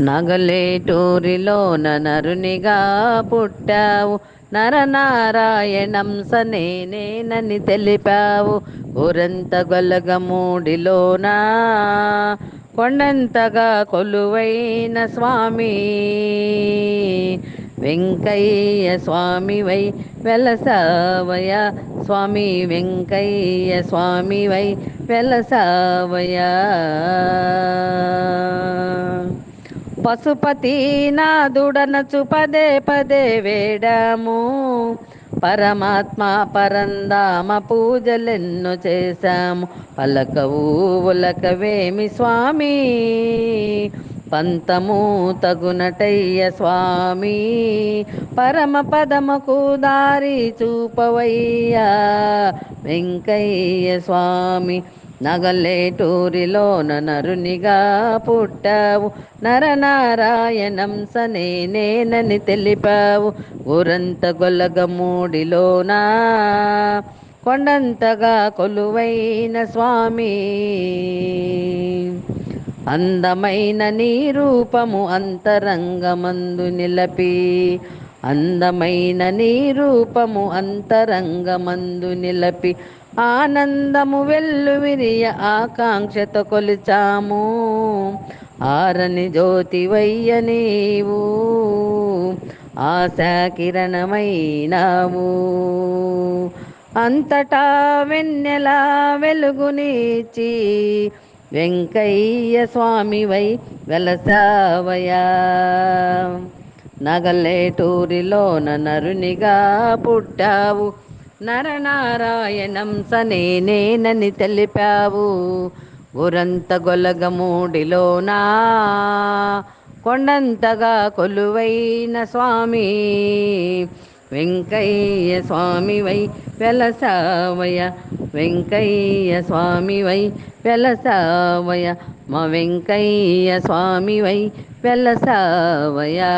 నగలేటూరిలోన నరునిగా పుట్టావు. నరనారాయణం సనేనేనని తెలిపావు. ఊరంత గొలగమూడిలోన కొండంతగా కొలువైన స్వామి. వెంకయ్య స్వామివై వెలసావయ స్వామి వెంకయ్య స్వామివై వెలసావయ పశుపతి నాదుడనచు పదే పదే వేడాము. పరమాత్మ పరందామ పూజలెన్నో చేశాము. పలకవు ఉలకవేమి స్వామి. పంతము తగునటయ్య స్వామి. పరమ పదముకు దారి చూపవయ్యా వెంకయ్య స్వామి. నగలేటూరిలోన నరునిగా పుట్టావు. నరనారాయణం సనే నేనని తెలిపావు. ఊరంత గొలగమూడిలోనా? కొండంతగా కొలువైన స్వామి. అందమైన నీ రూపము అంతరంగమందు నిలపి అందమైన నీ రూపము అంతరంగమందు నిలపి ఆనందము వెల్లు విరియ ఆకాంక్షతో కొలిచాము. ఆరని జ్యోతివయ్య నీవు ఆశాకిరణమైనావు అంతటా వెన్నెలా వెలుగునిచి వెంకయ్య స్వామివై వెలసావయా నగలేటూరిలో నరునిగా పుట్టావు. నరనారాయణం సనేనేనని తెలిపావు. ఊరంత గొలగమూడిలోనా కొండంతగా కొలువైన స్వామి. వెంకయ్య స్వామివై వెలసావయ వెంకయ్య స్వామి వై వెలసావయ మా వెంకయ్య స్వామి వై వెలసావయా